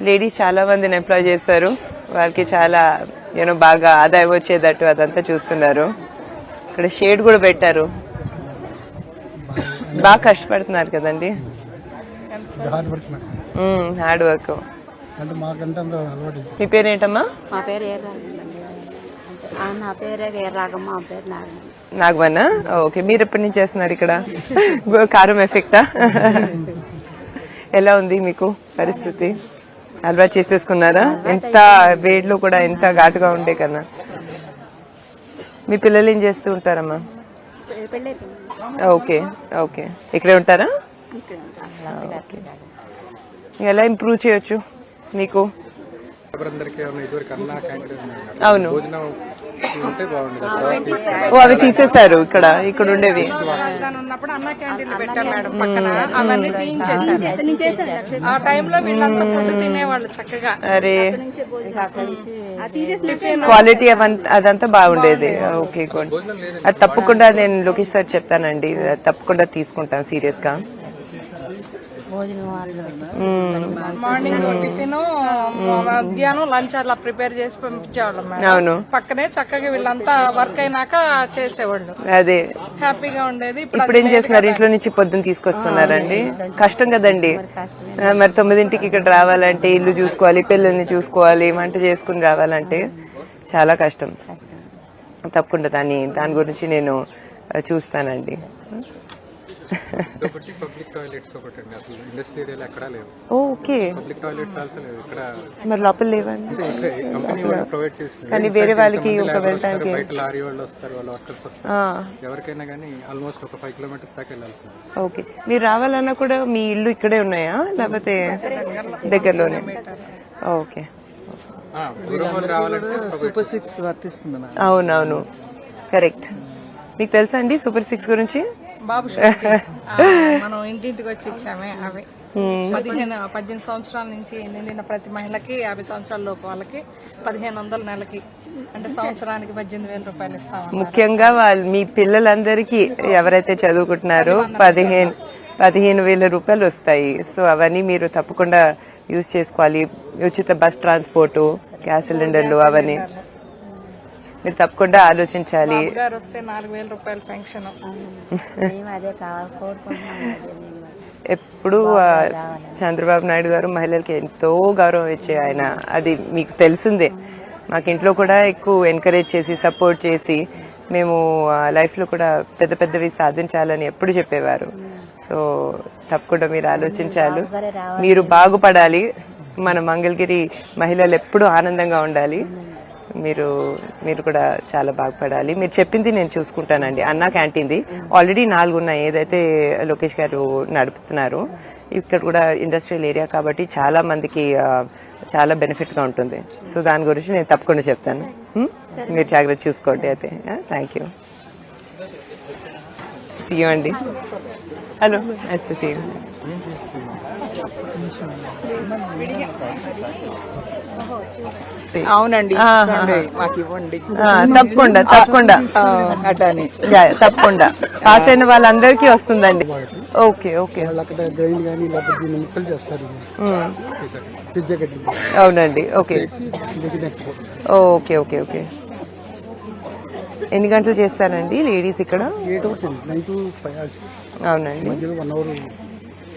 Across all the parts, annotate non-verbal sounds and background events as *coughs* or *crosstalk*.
Ladies చాలా మందిని employee చేస్తారు వాళ్ళకి చాలా యూనో బాగా ఆదాయం వచ్చేటట్టు అదంతా చూస్తున్నారు. ఇక్కడ షేడ్ కూడా పెట్టారు. బాగా కష్టపడుతున్నారు కదండి. హార్డ్ వర్క్ వర్క్ మీ పేరేంటమ్మా? మా పేరు ఏ ఆ, నా పేరే వీరరాగమ్మ మా పేరు నాగమ్మ. నాగవన్న ఓకే మీరు ఎప్పటి నుంచి చేస్తున్నారు ఇక్కడ? *laughs* కారం ఎఫెక్టా? *laughs* ఎలా ఉంది మీకు పరిస్థితి? అలవాటు చేసేసుకున్నారా? ఎంత వేడిలో కూడా ఎంత ఘాటుగా ఉండే కన్నా. మీ పిల్లలు ఏం చేస్తూ ఉంటారమ్మా? Okay okay. ఇక్కడే ఉంటారా? ఓకే. ఎలా ఇంప్రూవ్ చేయొచ్చు మీకు? అవును. భోజనం ఉంటే బాగుండేది. ఓ అవి తీసేశారు ఇక్కడ ఇక్కడ ఉండేవి. ఉన్నప్పుడు అన్న క్యాంటీన్లు పెట్టాం మేడం పక్కన. అవన్నీ తీయించేసారు ఆ టైంలో వీళ్ళంతా ఫుడ్ తినేవాళ్ళు చక్కగా. అరే. క్వాలిటీ అవంత- అదంతా బాగుండేది. Okay good. అది తప్పకుండా నేను లోకేష్ సార్ చెప్తానండి తప్పకుండా తీసుకుంటాను సీరియస్గా మార్నింగ్ టిఫిన్ మధ్యాహ్నం లంచ్ అలా ప్రిపేర్ చేసి పంపించేవాళ్ళం అవును. పక్కనే చక్కగా వీళ్ళంతా వర్క్ అయినాక చేసేవాళ్ళు. అదే. హ్యాపీగా ఉండేది. ఇప్పుడు ఏం చేస్తున్నారు? ఇంట్లో నుంచి పొద్దున్న తీసుకొస్తున్నారండి. కష్టం కదండి. మరి తొమ్మిదింటికి ఇక్కడ రావాలంటే ఇల్లు చూసుకోవాలి పిల్లల్ని చూసుకోవాలి వంట చేసుకుని రావాలంటే చాలా కష్టం. తప్పకుండా దాని దాని గురించి నేను చూస్తానండి. ఒకటి పబ్లిక్ టాయిలెట్స్ ఒకటి అండి. అసలు ఇండస్ట్రీ ఏరియాలో ఎక్కడా లేవు. ఓకే. పబ్లిక్ టాయిలెట్స్ ఆల్సో లేవు. ఇక్కడ మరి లోపల లేవండి. కంపెనీ వాళ్ళు ప్రొవైడ్ చేస్తుంది కానీ వేరే వాళ్ళకి ఒక వస్తారు, బయట లారీ వాళ్ళు వస్తారు వాళ్ళ వర్కర్స్ వస్తారు. ఆ, ఎవరికైనా కానీ ఆల్మోస్ట్ ఒక ఫైవ్ కిలోమీటర్స్ దాకా వెళ్ళాల్సింది. ఓకే. మీరు రావాలన్నా కూడా మీ ఇల్లు ఇక్కడే ఉన్నాయా? లేకపోతే దగ్గరలోనే? ఓకే. సూపర్ సిక్స్ వర్తిస్తుంది అవునవును. కరెక్ట్. మీకు తెలుసా అండి సూపర్ సిక్స్ గురించి? బాబు మనం ఇంటింటికి వచ్చి ఇచ్చామే అవి. పదిహేను పద్దెనిమిది సంవత్సరాల నుంచి నిండిన ప్రతి మహిళకి యాభై సంవత్సరాల లోపు వాళ్ళకి పదిహేను వందల నెలకి అంటే సంవత్సరానికి పద్దెనిమిది వేల రూపాయలు ఇస్తాం ముఖ్యంగా వాళ్ళు మీ పిల్లలందరికీ ఎవరైతే చదువుకుంటున్నారో పదిహేను పదిహేను వేల రూపాయలు వస్తాయి. సో అవన్నీ మీరు తప్పకుండా యూజ్ చేసుకోవాలి. ఉచిత బస్ ట్రాన్స్పోర్టు గ్యాస్ సిలిండర్లు అవన్నీ. మీరు తప్పకుండా ఆలోచించాలి. వస్తే నాలుగు వేల రూపాయల పెన్షన్. ఎప్పుడు చంద్రబాబు నాయుడు గారు మహిళలకి ఎంతో గౌరవం ఇచ్చే ఆయన. అది మీకు తెలిసిందే. మాకు ఇంట్లో కూడా ఎక్కువ ఎంకరేజ్ చేసి సపోర్ట్ చేసి మేము లైఫ్లో కూడా పెద్ద పెద్దవి సాధించాలని ఎప్పుడు చెప్పేవారు. సో తప్పకుండా మీరు ఆలోచించాలి. మీరు బాగుపడాలి. మన మంగళగిరి మహిళలు ఎప్పుడూ ఆనందంగా ఉండాలి. మీరు మీరు కూడా చాలా బాగుపడాలి మీరు చెప్పింది నేను చూసుకుంటానండి. అన్నా క్యాంటీన్ది. ఆల్రెడీ నాలుగు ఉన్నాయి. ఏదైతే లోకేష్ గారు నడుపుతున్నారు ఇక్కడ కూడా ఇండస్ట్రియల్ ఏరియా కాబట్టి చాలా మందికి చాలా బెనిఫిట్గా ఉంటుంది. సో దాని గురించి నేను తప్పకుండా చెప్తాను. Hmm? మీరు జాగ్రత్త చూసుకోండి అయితే. థ్యాంక్ యూ సీఎం అండి. హలో నైస్ సీ అవునండి. మాకు ఇవ్వండి. తప్పకుండా తప్పకుండా. అట్లానే. తప్పకుండా. పాస్ అయిన వాళ్ళందరికీ వస్తుందండి. Okay okay. అవునండి ఓకే. Okay okay okay. ఎన్ని గంటలు చేస్తారండి లేడీస్ ఇక్కడ? అవునండి.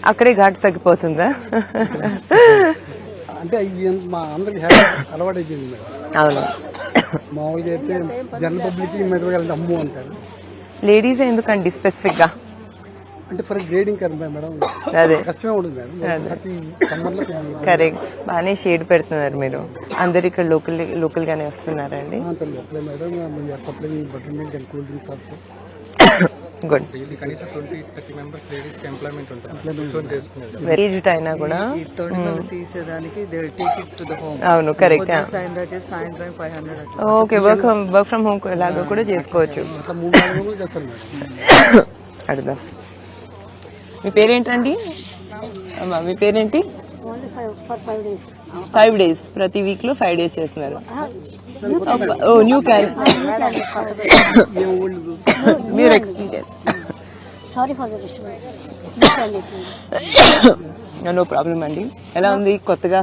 అక్కడే ఘాటు తగ్గిపోతుందా? అంటే మా అందరికి అలవాటు అయిపోయింది మేడం. అవును. మామూలుగా అయితే జనరల్ పబ్లిక్ మెదవగలంటే అమ్ము అంటారు. లేడీస్ ఎందుకండి స్పెసిఫిక్గా అంటే ఫర్ గ్రేడింగ్ కదా మేడం. అదే. కష్టమే ఉంటుంది మేడం. *laughs* కరెక్ట్. బాగానే షేడ్ పెడుతున్నారు మీరు. అందరు ఇక్కడ లోకల్ లోకల్ గానే వస్తున్నారండి madam supply butter milk and cool drinks aged అయినా కూడా. ఈ థర్డ్ నెల తీసేదానికి they take it to the home అవును correct okay work work from home లాగా కూడా చేసుకోవచ్చు. అట్లా మూడు నాలుగు రోజులు చేస్తారు మేడం. అడుగుదాం. మీ పేరేంటండి? అమ్మా మీ పేరేంటి? ఫైవ్ డేస్ ఫైవ్ డేస్ ప్రతి వీక్లో ఫైవ్ డేస్ చేస్తున్నారు. ఓ న్యూ క్యాన్ మీరు experience sorry for the disturbance no problem అండి ఎలా ఉంది కొత్తగా?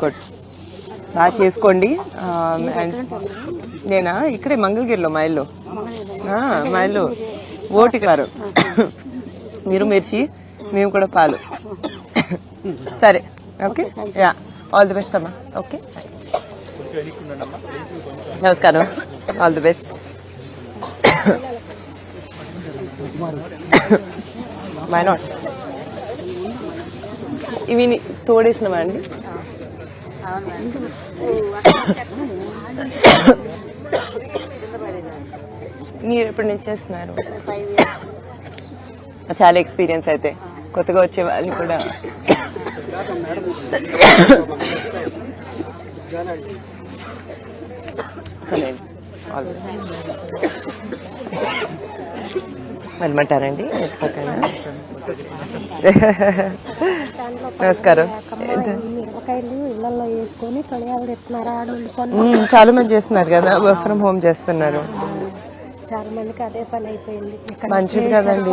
గుడ్ బాగా చేసుకోండి. అండ్ నేనా? ఇక్కడే మంగళగిరిలో మా ఇల్లు మా ఇల్లు ఓటికారు మీరు మిర్చి మేము కూడా పాలు. సరే. Okay ya all the best అమ్మా. ఓకే నమస్కారం. All the best my not ఇవి తోడేసినవా అండి? మీరు ఎప్పటి నుంచి చేస్తున్నారు? చాలా ఎక్స్పీరియన్స్ అయితే. కొత్తగా వచ్చే వాళ్ళు కూడా. ఎత్తున్నారు ఆడవాళ్ళు కొన్ని మ్మ్, చాలా మంది చేస్తున్నారు కదా. వర్క్ ఫ్రమ్ హోమ్ చేస్తున్నారు. చాలా మందికి అదే పని అయిపోయింది. మంచిది కదండి.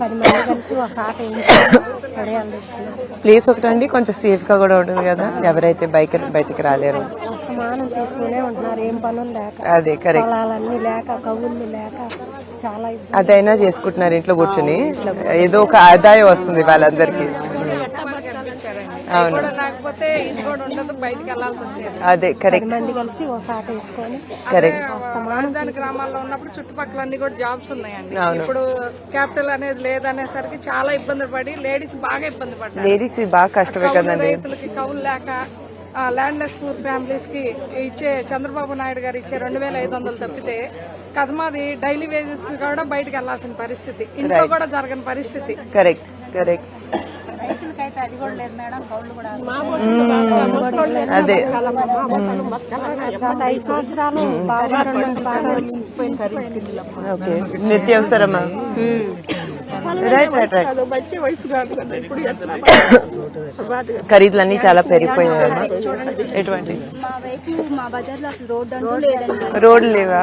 పది మంది కలిసి ఒక ఆట ప్లేస్ ఒకటండి కొంచెం సేఫ్గా కూడా ఉంటుంది కదా. ఎవరైతే బైక్ బయటికి రాలేరు. అస్తమానం తీస్తూనే ఉంటున్నారు. ఏం పనులు లేక అదే కరెక్ట్ పొలాలన్నీ లేక కవుళ్ళు లేక చాలా ఇబ్బంది. అదైనా చేసుకుంటున్నారు ఇంట్లో కూర్చుని. ఏదో ఒక ఆదాయం వస్తుంది వాళ్ళందరికీ. అవును. కూడా లేకపోతే ఇది కూడా ఉండదు బయటికి వెళ్ళాల్సి వచ్చేది. అదే కరెక్ట్ మంది కలిసి ఒక ఆట వేసుకొని కరెక్ట్ రాజధాని గ్రామాల్లో ఉన్నప్పుడు చుట్టుపక్కల అన్ని కూడా జాబ్స్ ఉన్నాయండి. ఇప్పుడు క్యాపిటల్ అనేది లేదనేసరికి చాలా ఇబ్బంది పడి లేడీస్ బాగా ఇబ్బంది పడ్డారు. లేడీస్ బాగా కష్టమే కదండి. రైతులకి కౌలు లేక ల్యాండ్లెస్ పూర్ ఫ్యామిలీస్కి ఇచ్చే చంద్రబాబు నాయుడు గారు ఇచ్చే రెండు వేల ఐదు వందలు తప్పితే కదమాది డైలీ వేజెస్కి కూడా బయటకు వెళ్ళాల్సిన పరిస్థితి. ఇంట్లో కూడా జరగని పరిస్థితి. కరెక్ట్ కరెక్ట్ అదే నిత్యావసరమా? *coughs* ఖరీదులన్నీ చాలా పెరిగిపోయాయమ్మా ఎటువంటి? మా వైపు మా బజార్లో అసలు రోడ్డు అంటూ లేదండి. రోడ్లు లేవా?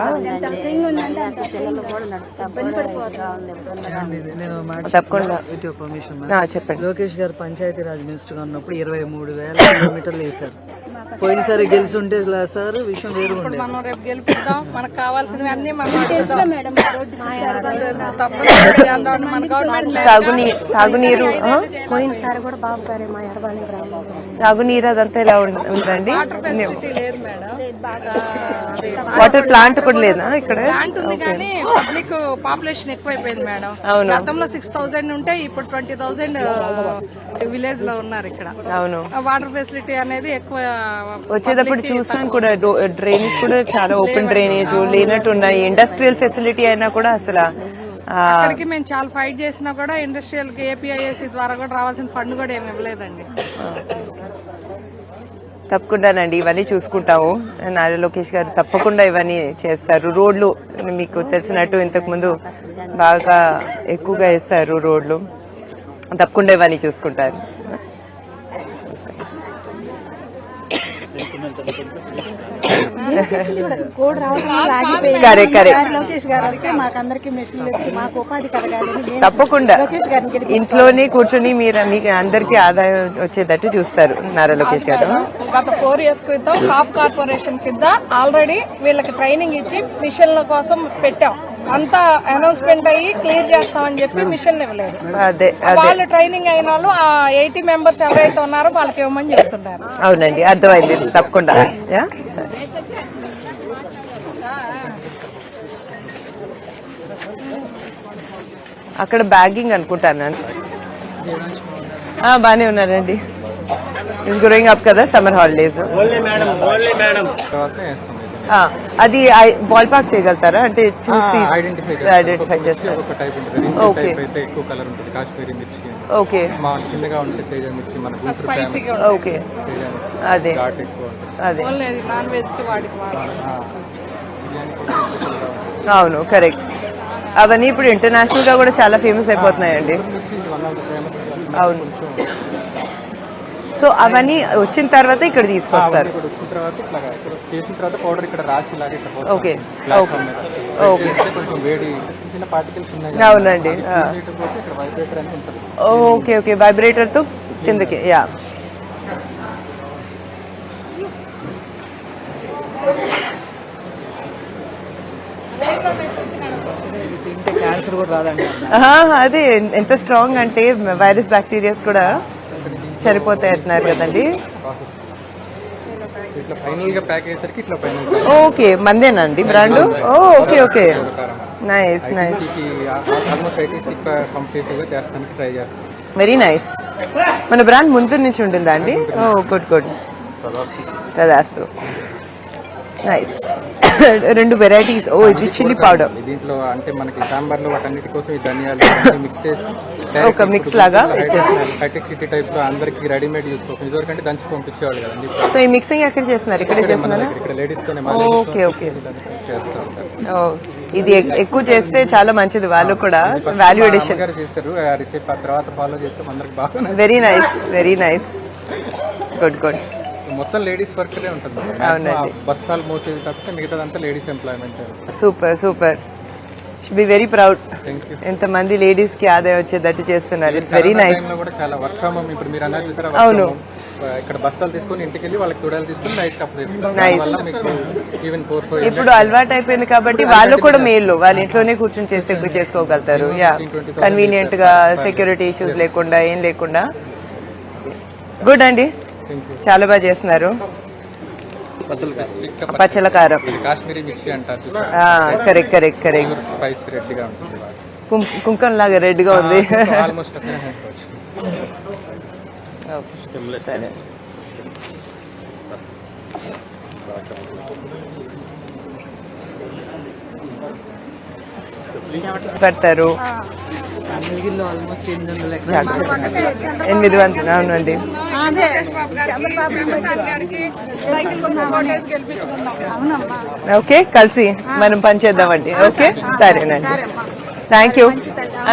తప్పకుండా. చెప్పండి. లోకేష్ గారు పంచాయతీ రాజ్ మినిస్టర్గా ఉన్నప్పుడు ఇరవై మూడు వేల కిలోమీటర్లు వేశారు. పోయినసారి గెలిచి ఉంటే సార్ విషయం వేరు మనం రేపు గెలిపిద్దాం. మనకు కావాల్సినవి అన్ని మనం తాగునీరు? పోయినసారి కూడా బాబు గారే మా ఎడబాని గ్రామంలో తాగునీరు అదంతా ఉండ- ఉందండి. వాటర్ ప్లాంట్ కూడా లేదా ఇక్కడ? ప్లాంట్ ఉంది కానీ పబ్లిక్ పాపులేషన్ ఎక్కువైపోయింది మేడం. అవును. గతంలో సిక్స్ థౌసండ్ ఉంటే ఇప్పుడు ట్వంటీ థౌసండ్ విలేజ్లో ఉన్నారు ఇక్కడ. అవును. వాటర్ ఫెసిలిటీ అనేది ఎక్కువ వచ్చేటప్పుడు చూసాను కూడా డ్రైనేజ్ కూడా చాలా ఓపెన్ డ్రైనేజ్ లేనట్టు ఉన్నాయి. ఇండస్ట్రియల్ ఫెసిలిటీ అయినా కూడా అసలు అక్కడికి మేము చాలా ఫైట్ చేసినా కూడా ఇండస్ట్రియల్ ఏపీఐఎస్సి ద్వారా కూడా రావాల్సిన ఫండ్ కూడా ఏమి ఇవ్వలేదండి. తప్పకుండానండి ఇవన్నీ చూసుకుంటాము. నారా లోకేష్ గారు తప్పకుండా ఇవన్నీ చేస్తారు. రోడ్లు మీకు తెలిసినట్టు ఇంతకుముందు బాగా ఎక్కువగా వేస్తారు రోడ్లు. తప్పకుండా ఇవన్నీ చూసుకుంటారు. లోకేష్ గారు వస్తే మాకందరికి మిషన్లు ఇచ్చి మాకు ఉపాధి తప్పకుండా. ఇంట్లోనే కూర్చొని మీరు మీకు అందరికీ ఆదాయం వచ్చేటట్టు చూస్తారు నారా లోకేష్ గారు. గత ఫోర్ ఇయర్స్ క్రితం కాప్ కార్పొరేషన్ కింద ఆల్రెడీ వీళ్ళకి ట్రైనింగ్ ఇచ్చి మిషన్ల కోసం పెట్టాం. అంతా అనౌన్స్మెంట్ అయ్యి క్లియర్ చేస్తామని చెప్పి మిషన్ ఇవ్వలేదు. అదే అదే. వాళ్ళు ట్రైనింగ్ అయిన వాళ్ళు ఆ ఎయిటీ మెంబర్స్ ఎవరైతే ఉన్నారో వాళ్ళకి ఇవ్వమని చెప్తున్నారు. అవునండి అర్థమైంది. తప్పకుండా. యా సరే. అక్కడ బ్యాగింగ్ అనుకుంటాను నేను. ఆ, బానే ఉన్నారండి. ఇస్ గ్రోయింగ్ అప్ కదా సమ్మర్ హాలిడేస్ వేస్తాం ఇది. అది బాల్ పార్క్ చేయగలుగుతారా? అంటే చూసి ఐడెంటిఫై ఐడెంటిఫై చేస్తారు. ఒక టైప్ ఉంటుంది. ఇంకో Okay. టైప్ అయితే ఎక్కువ కలర్ ఉంటుంది. కాశ్మీరీ మిర్చి ఓకే స్మాల్ చిన్నగా ఉంటే తేజ మిర్చి మన గుంటూరు ఫేమస్ స్పైసీగా ఓకే మిర్చి. అదే. అదే. నాన్ వెజ్కి. అవును కరెక్ట్ అవన్నీ ఇప్పుడు ఇంటర్నేషనల్గా కూడా చాలా ఫేమస్ అయిపోతున్నాయండి. అవును. సో అవన్నీ వచ్చిన తర్వాత ఇక్కడ తీసుకొస్తారు. చేసిన తర్వాత పౌడర్ ఇక్కడ రాసి. ఓకే. ఓకే. వేడి చిన్న పార్టికల్స్ ఉన్నాయి అవునండి. వైబ్రేటర్ అని ఉంటుంది. Okay okay. వైబ్రేటర్తో కిందకి యా. అదే. ఎంత స్ట్రాంగ్ అంటే వైరస్ బ్యాక్టీరియాస్ కూడా చనిపోతాయి అంటున్నారు కదండి. ప్రాసెస్ ఇట్లా ఫైనల్గా ప్యాక్ అయ్యేసరికి ఇట్లా final okay మందేనండి brand? Oh okay okay. Nice nice almost ITC కంప్లీట్గా చేస్తానికి ట్రై చేస్తాం. వెరీ నైస్ మన బ్రాండ్ ముందు నుంచి ఉంటుందా అండి? ఓ గుడ్ గుడ్ తదాస్తు. నైస్ *coughs* రెండు వెరైటీస్ ఓ ఇది చిల్లీ పౌడర్ దీంట్లో అంటే మనకి సాంబార్లో వాటన్నిటి కోసం ఈ ధనియాలు మిక్స్ చేసి ఒక mix లాగా ఇచ్చేస్తారు. హైటెక్ సిటీ టైప్లో అందరికి రెడీమేడ్ యూస్ కోసం. ఇదివరకు అంటే దంచి పంపించేవాళ్ళు కదండి. సో ఈ మిక్సింగ్ ఎక్కడ చేస్తున్నారు? ఇక్కడే చేస్తున్నారా? లేడీస్ తోనే ఓకే ఓకే. ఇది ఎక్- ఎక్కువ చేస్తే చాలా మంచిది. వాళ్ళు కూడా వాల్యూ ఎడిషన్ చేస్తారు రిసిప్ట్ తర్వాత ఫాలో చేస్తాం అందరికి బాగా very nice very nice good good మొత్తం లేడీస్ వర్క్ ఉంటుంది. అవునండి. బస్తాలు మోసేది తప్పితే మిగతాదంతా ladies employment super super should be very proud thank you ఎంతమంది లేడీస్కి ఆదాయం వచ్చేటట్టు చేస్తున్నారు. ఇట్స్ వెరీ నైస్లో కూడా చాలా వర్క్ ఫ్రమ్ హోమ్. ఇప్పుడు మీరు అన్నారు చూసారా అవును. ఇక్కడ బస్తాలు తీసుకొని ఇంటికి వెళ్ళి వాళ్ళకి తుడాలు తీసుకొని నైట్ అప్పుడు Nice. వల్ల మీకు ఈవెన్ ఫోర్ ఫోర్ ఇప్పుడు అలవాటు అయిపోయింది కాబట్టి వాళ్ళు కూడా మేలు. వాళ్ళ ఇంట్లోనే కూర్చొని చేసి ఎక్కువ చేసుకోగలుగుతారు. యా కన్వీనియంట్గా సెక్యూరిటీ ఇష్యూస్ లేకుండా ఏం లేకుండా. గుడ్ అండి. చాలా బాగా చేస్తున్నారు. పచ్చల కారం కాశ్మీరీ అంటారు కరెక్ట్ కరెక్ట్ కరెక్ట్ స్పైస్ రెడ్గా ఉంటుంది. కుంకం లాగా రెడ్గా ఉంది ఆల్మోస్ట్ సరే. పెడతారు. మిగిలిలో ఆల్మోస్ట్ ఎనిమిది వందల ఎనిమిది వందలు అవునండి. ఓకే కలిసి మనం పనిచేద్దామండి ఓకే? సరేనండి. థ్యాంక్ యూ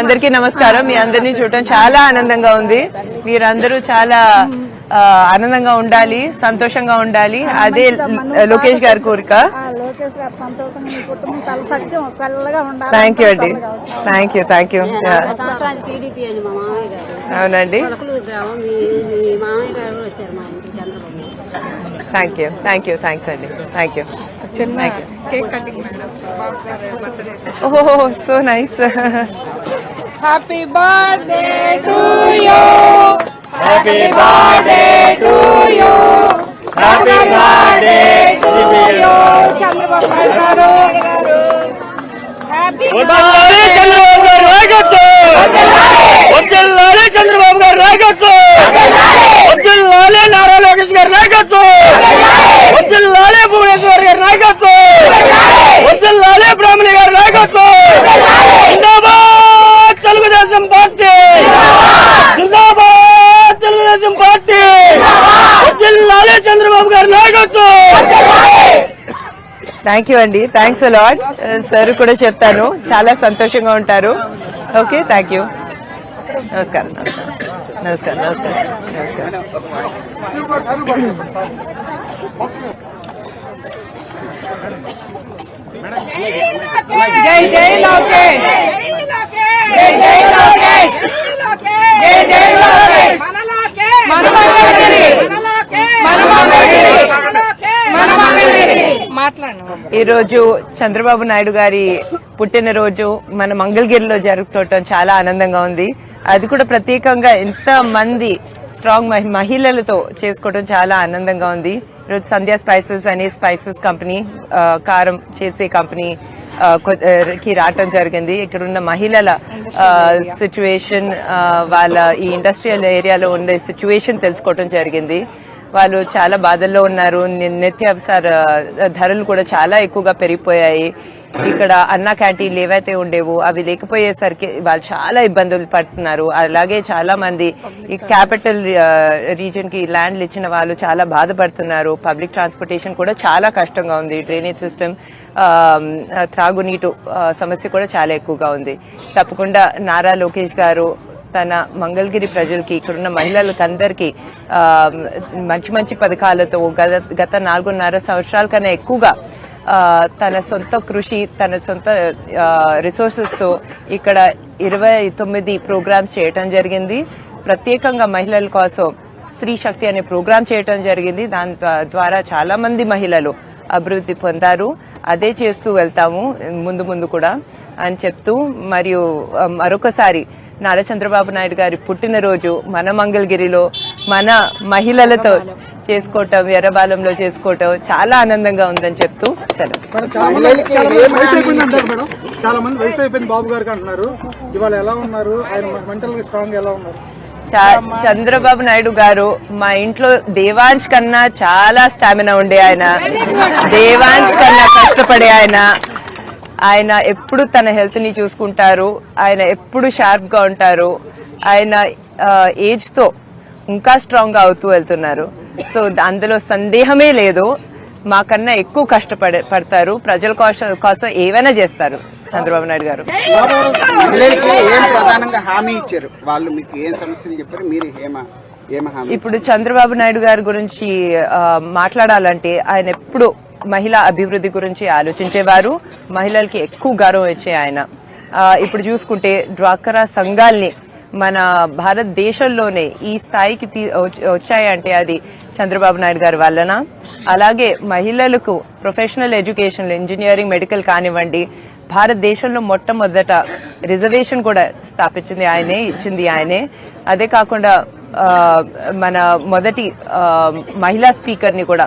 అందరికీ నమస్కారం. మీ అందరినీ చూడటం చాలా ఆనందంగా ఉంది. మీరందరూ చాలా ఆనందంగా ఉండాలి సంతోషంగా ఉండాలి. అదే లోకేష్ గారి కోరిక. ఆ లోకేష్ గారు సంతోషంగా మీ కుటుంబం చాలా సత్యం చల్లగా ఉండాలి థ్యాంక్ యూ అండి. థ్యాంక్ యూ థ్యాంక్ యూ అవునండి. Thank you thank you thanks అండి. థ్యాంక్ యూ ఓహో so nice happy birthday to you happy birthday to you happy birthday to you Chandrababu garu. Happy Chandrababu గారు నాయకత్వం. వద్దుల్లాలే చంద్రబాబు గారు నాయకత్వం. వద్దుల్లాలే నారా లోకేష్ గారి నాయకత్వం. వద్దుల్లాలే భువనేశ్వర్ గారి నాయకత్వం. వద్దుల్లాలే బ్రాహ్మణి గారి నాయకత్వం. జిందాబాద్ తెలుగుదేశం పార్టీ జిందాబాద్ తెలుగుదేశం పార్టీ వద్దుల్లాలే చంద్రబాబు గారి నాయకత్వం థ్యాంక్ యూ అండి థ్యాంక్స్ అలాట్ సార్ కూడా చెప్తాను చాలా సంతోషంగా ఉంటారు. ఓకే థ్యాంక్ యూ నమస్కారం నమస్కారం నమస్కారం నమస్కారం. జై జై లోకేష్! జై జై లోకేష్! జై జై లోకేష్! మన మంగళగిరి ఈరోజు చంద్రబాబు నాయుడు గారి పుట్టినరోజు మన మంగళగిరిలో జరుపుకోవటం చాలా ఆనందంగా ఉంది. అది కూడా ప్రత్యేకంగా ఎంత మంది స్ట్రాంగ్ మహి- మహిళలతో చేసుకోవటం చాలా ఆనందంగా ఉంది. ఈరోజు సంధ్యా స్పైసెస్ అనే స్పైసెస్ కంపెనీ కారం చేసే కంపెనీ కి రావటం జరిగింది. ఇక్కడ ఉన్న మహిళల సిచ్యువేషన్ వాళ్ళ ఈ ఇండస్ట్రియల్ ఏరియాలో ఉండే సిచ్యువేషన్ తెలుసుకోవటం జరిగింది. వాళ్ళు చాలా బాధల్లో ఉన్నారు. ని- నిత్యావసర ధరలు కూడా చాలా ఎక్కువగా పెరిగిపోయాయి. ఇక్కడ అన్న క్యాంటీన్లు ఏవైతే ఉండేవో అవి లేకపోయేసరికి వాళ్ళు చాలా ఇబ్బందులు పడుతున్నారు. అలాగే చాలా మంది ఈ క్యాపిటల్ రీజన్కి ల్యాండ్లు ఇచ్చిన వాళ్ళు చాలా బాధపడుతున్నారు. పబ్లిక్ ట్రాన్స్పోర్టేషన్ కూడా చాలా కష్టంగా ఉంది. డ్రైనేజ్ సిస్టమ్ త్రాగునీటు సమస్య కూడా చాలా ఎక్కువగా ఉంది. తప్పకుండా నారా లోకేష్ గారు తన మంగళగిరి ప్రజలకి ఇక్కడున్న మహిళలకు అందరికీ మంచి మంచి పథకాలతో గత గత నాలుగున్నర సంవత్సరాల కన్నా ఎక్కువగా తన సొంత కృషి తన సొంత రిసోర్సెస్తో ఇక్కడ ఇరవై తొమ్మిది ప్రోగ్రామ్స్ చేయటం జరిగింది. ప్రత్యేకంగా మహిళల కోసం స్త్రీ శక్తి అనే ప్రోగ్రామ్ చేయటం జరిగింది. దాని ద్వారా చాలా మంది మహిళలు అభివృద్ధి పొందారు. అదే చేస్తూ వెళ్తాము ముందు ముందు కూడా అని చెప్తూ మరియు మరొకసారి నారా చంద్రబాబు నాయుడు గారి పుట్టినరోజు మన మంగళగిరిలో మన మహిళలతో చేసుకోవటం ఎర్రబాలంలో చేసుకోవటం చాలా ఆనందంగా ఉందని చెప్తూ సెలవు చాలా మంది వయసు అయిపోయింది బాబు గారికి అంటున్నారు. ఇవాళ ఎలా ఉన్నారు? ఆయన మెంటల్ స్ట్రాంగ్ ఎలా ఉన్నారు? చా- చంద్రబాబు నాయుడు గారు మా ఇంట్లో దేవాంశ్ కన్నా చాలా స్టామినా ఉండే ఆయన. దేవాంశ్ కన్నా కష్టపడే ఆయన. ఆయన ఎప్పుడు తన హెల్త్ని చూసుకుంటారు ఆయన ఎప్పుడు షార్ప్గా ఉంటారు ఆయన ఏజ్తో ఇంకా స్ట్రాంగ్గా అవుతూ వెళ్తున్నారు. సో అందులో సందేహమే లేదు. మాకన్నా ఎక్కువ కష్టపడే పడతారు. ప్రజల కోసం కోసం ఏవైనా చేస్తారు చంద్రబాబు నాయుడు గారు. ఏం ప్రధానంగా హామీ ఇచ్చారు? వాళ్ళు మీకు ఏం సమస్యలు చెప్పారు? మీరు ఏమ ఏమ హామీ ఇప్పుడు చంద్రబాబు నాయుడు గారి గురించి మాట్లాడాలంటే ఆయన ఎప్పుడు మహిళా అభివృద్ధి గురించి ఆలోచించేవారు. మహిళలకి ఎక్కువ గౌరవం ఇచ్చే ఆయన. ఇప్పుడు చూసుకుంటే డ్వాక్రా సంఘాల్ని మన భారతదేశంలోనే ఈ స్థాయికి తీ- వచ్చాయంటే అది చంద్రబాబు నాయుడు గారి వలన అలాగే మహిళలకు ప్రొఫెషనల్ ఎడ్యుకేషన్ ఇంజనీరింగ్ మెడికల్ కానివ్వండి భారతదేశంలో మొట్టమొదట రిజర్వేషన్ కూడా స్థాపించింది ఆయనే ఇచ్చింది ఆయనే. అదే కాకుండా మన మొదటి మహిళా స్పీకర్ని కూడా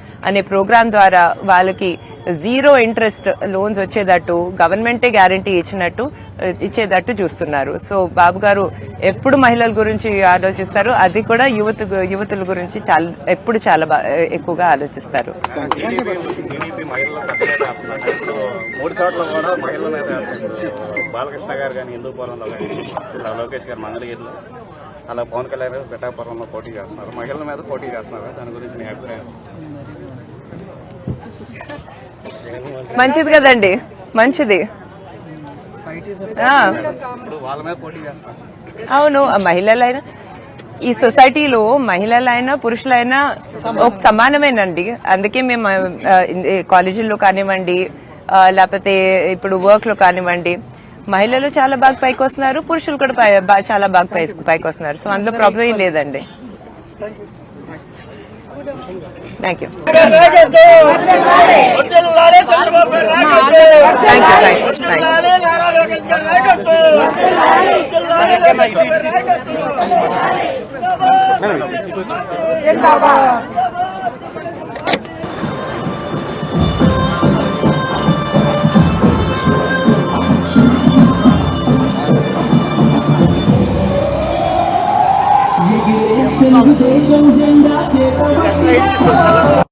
అనే ప్రోగ్రాం ద్వారా వాళ్ళకి జీరో ఇంట్రెస్ట్ లోన్స్ వచ్చేటట్టు గవర్నమెంటే గ్యారంటీ ఇచ్చినట్టు ఇచ్చేటట్టు చూస్తున్నారు. సో బాబు గారు ఎప్పుడు మహిళల గురించి ఆలోచిస్తారు? అది కూడా యువత యువతుల గురించి చాలా ఎప్పుడు చాలా ఎక్కువగా ఆలోచిస్తారు. మూడు చోట్ల కూడా మహిళల బాలకృష్ణ గారు కానీ హిందూపురంలో కానీ ఇలా లోకేష్ గారు మంగళగిరిలో అలా పవన్ కళ్యాణ్ గారు పిఠాపురంలో పోటీ చేస్తున్నారు. మహిళల మీద పోటీ చేస్తున్నారు. దాని గురించి మీ అభిప్రాయం? మంచిది కదండి మంచిది. అవును మహిళలైనా ఈ సొసైటీలో మహిళలైనా పురుషులైనా ఒక సమానమేనండి. అందుకే మేము కాలేజీల్లో కానివ్వండి లేకపోతే ఇప్పుడు వర్క్లో కానివ్వండి మహిళలు చాలా బాగా పైకి వస్తున్నారు పురుషులు కూడా చాలా బాగా పైకి వస్తున్నారు సో అందులో ప్రాబ్లం ఏం లేదండి. థ్యాంక్ యూ వర్ధిల్లాలి చంద్రబాబు గారి నాయకత్వం. Thank you thanks thanks 私は一緒に来たんだ。